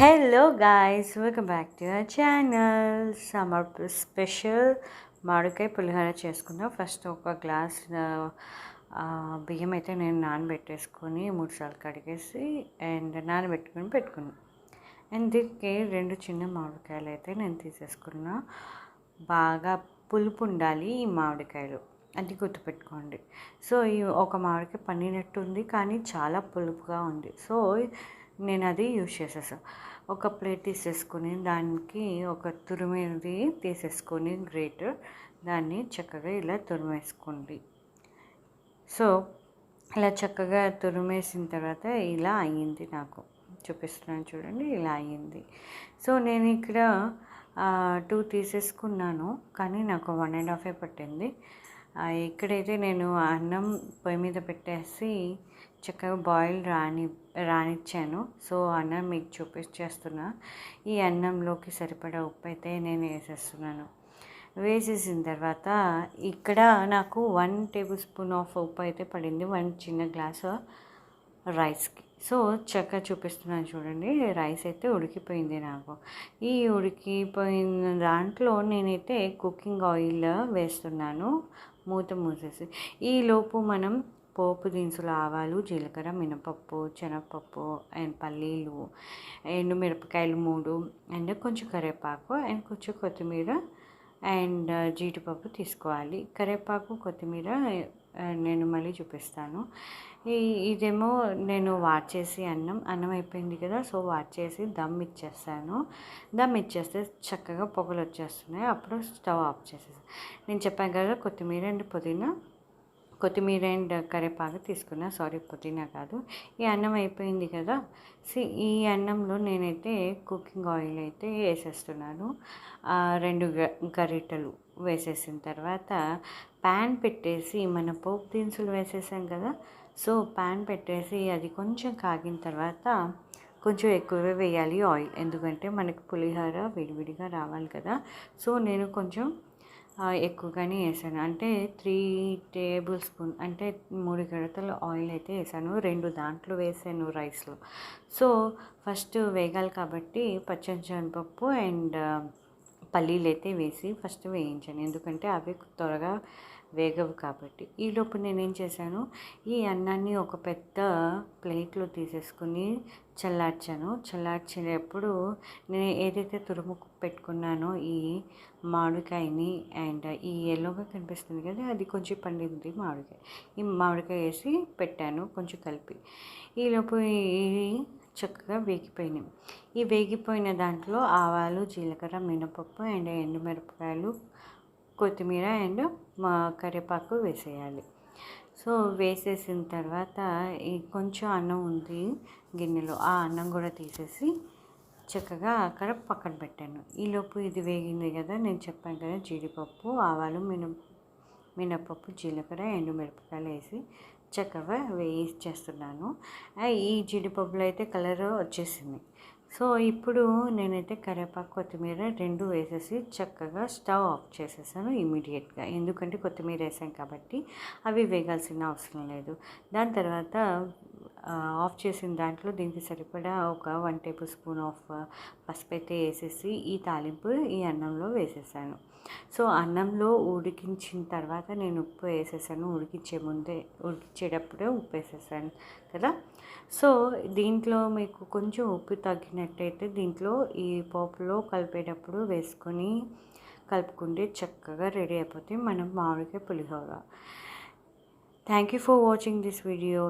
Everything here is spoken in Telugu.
Hello guys welcome back to our channel summer special మామిడికాయ పులిహోర చేసుకుందాం. ఫస్ట్ ఒక గ్లాస్ uh, బియ్యం అయితే నేను నానబెట్టేసుకొని మూడు సార్లు కడిగేసి అండ్ నానబెట్టుకొని పెట్టుకున్నాను అండ్ దీనికి రెండు చిన్న మామిడికాయలు అయితే నేను తీసేసుకున్నా. బాగా పులుపు ఉండాలి ఈ మామిడికాయలు. అది గుర్తుపెట్టుకోండి. సో ఈ ఒక మామిడికాయ పండినట్టు ఉంది కానీ చాలా పులుపుగా ఉంది. సో నేను అది యూజ్ చేసేసాను ఒక ప్లేట్ తీసేసుకొని దానికి ఒక తురిమేది తీసేసుకొని గ్రేటర్ దాన్ని చక్కగా ఇలా తురిమేసుకోండి. సో ఇలా చక్కగా తురిమేసిన తర్వాత ఇలా అయ్యింది నాకు. చూపిస్తున్నాను చూడండి ఇలా అయ్యింది. సో నేను ఇక్కడ టూ తీసేసుకున్నాను కానీ నాకు వన్ అండ్ హాఫే పట్టింది. ఇక్కడైతే నేను అన్నం పొయ్యి మీద పెట్టేసి చక్కగా బాయిల్ రాని రానిచ్చాను. సో అన్నం మీకు చూపించేస్తున్నా ఈ అన్నంలోకి సరిపడా ఉప్పు అయితే నేను వేసేస్తున్నాను. వేసేసిన తర్వాత ఇక్కడ నాకు వన్ టేబుల్ స్పూన్ ఆఫ్ ఉప్పు అయితే పడింది. వన్ చిన్న గ్లాసు రైస్కి. సో చక్కగా చూపిస్తున్నాను చూడండి. రైస్ అయితే ఉడికిపోయింది నాకు. ఈ ఉడికిపోయిన దాంట్లో నేనైతే కుకింగ్ ఆయిల్ వేస్తున్నాను. మూత మూసేసి. ఈలోపు మనం పోపు దినుసులు ఆవాలు జీలకర్ర మినపప్పు శనగపప్పు అండ్ పల్లీలు ఎండు మిరపకాయలు మూడు అండ్ కొంచెం కరివేపాకు అండ్ కొంచెం కొత్తిమీర అండ్ జీడిపప్పు తీసుకోవాలి. కరివేపాకు కొత్తిమీర నేను మళ్ళీ చూపిస్తాను. ఈ ఇదేమో నేను వాట్ చేసి అన్నం అన్నం అయిపోయింది కదా సో వాట్ చేసి దమ్ ఇచ్చేస్తాను. దమ్ ఇచ్చేస్తే చక్కగా పొగలు వచ్చేస్తున్నాయి. అప్పుడు స్టవ్ ఆఫ్ చేసేసాను నేను చెప్పాను కదా కొత్తిమీర అండ్ పుదీనా. కొత్తిమీర అండ్ కరివేపాకు తీసుకున్నా. సారీ పుదీనా కాదు. ఈ అన్నం అయిపోయింది కదా సి ఈ అన్నంలో నేనైతే కుకింగ్ ఆయిల్ అయితే వేసేస్తున్నాను. రెండు గ- గరిటెలు వేసేసిన తర్వాత ప్యాన్ పెట్టేసి మన పోపు దినుసులు వేసేసాం కదా సో ప్యాన్ పెట్టేసి అది కొంచెం కాగిన తర్వాత కొంచెం ఎక్కువే వేయాలి ఆయిల్. ఎందుకంటే మనకి పులిహోర విడివిడిగా రావాలి కదా సో నేను కొంచెం ఎక్కువగానే వేసాను. అంటే త్రీ టేబుల్ స్పూన్ అంటే మూడు గడతలు ఆయిల్ అయితే వేసాను. రెండు దాంట్లో వేసాను రైస్లో. సో ఫస్ట్ వేగాలి కాబట్టి పచ్చని శనగపప్పు అండ్ పల్లీలు అయితే వేసి ఫస్ట్ వేయించాను. ఎందుకంటే అవి త్వరగా వేగవు కాబట్టి. ఈలోపు నేనేం చేశాను ఈ అన్నాన్ని ఒక పెద్ద ప్లేట్లో తీసేసుకుని చల్లార్చాను. చల్లార్చేటప్పుడు నేను ఏదైతే తురుము పెట్టుకున్నానో ఈ మామిడికాయని అండ్ ఈ ఎల్లోగా కనిపిస్తుంది కదా అది కొంచెం పండింది మామిడికాయ. ఈ మామిడికాయ వేసి పెట్టాను కొంచెం కలిపి. ఈలోపు ఇది చక్కగా వేగిపోయినాయి. ఈ వేగిపోయిన దాంట్లో ఆవాలు జీలకర్ర మినపప్పు అండ్ ఎండుమిరపకాయలు కొత్తిమీర అండ్ మా కరివేపాకు వేసేయాలి. సో వేసేసిన తర్వాత ఈ కొంచెం అన్నం ఉంది గిన్నెలో ఆ అన్నం కూడా తీసేసి చక్కగా అక్కడ పక్కన పెట్టాను. ఈలోపు ఇది వేగింది కదా నేను చెప్పాను కదా జీడిపప్పు ఆవాలు మినపప్పు మినపప్పు జీలకర్ర ఎండుమిరపకాయలు వేసి చక్కగా వేయించేస్తున్నాను. చేస్తున్నాను ఈ జీడిపప్పులో అయితే కలర్ వచ్చేసింది. సో ఇప్పుడు నేనైతే కరివేపాకు కొత్తిమీర రెండు వేసేసి చక్కగా స్టవ్ ఆఫ్ చేసేసాను ఇమీడియట్గా. ఎందుకంటే కొత్తిమీర వేసాం కాబట్టి అవి వేగాల్సిన అవసరం లేదు. దాని తర్వాత ఆఫ్ చేసిన దాంట్లో దీనికి సరిపడా ఒక వన్ టేబుల్ స్పూన్ ఆఫ్ పసుపు అయితే వేసేసి ఈ తాలింపు ఈ అన్నంలో వేసేసాను. సో అన్నంలో ఉడికించిన తర్వాత నేను ఉప్పు వేసేసాను. ఉడికించే ముందే ఉడికించేటప్పుడే ఉప్పు వేసేసాను కదా. సో దీంట్లో మీకు కొంచెం ఉప్పు తగ్గినట్టయితే దీంట్లో ఈ పోపులో కలిపేటప్పుడు వేసుకొని కలుపుకుంటే చక్కగా రెడీ అయిపోతే మనం మామిడికాయ పులిహోర. Thank you for watching this video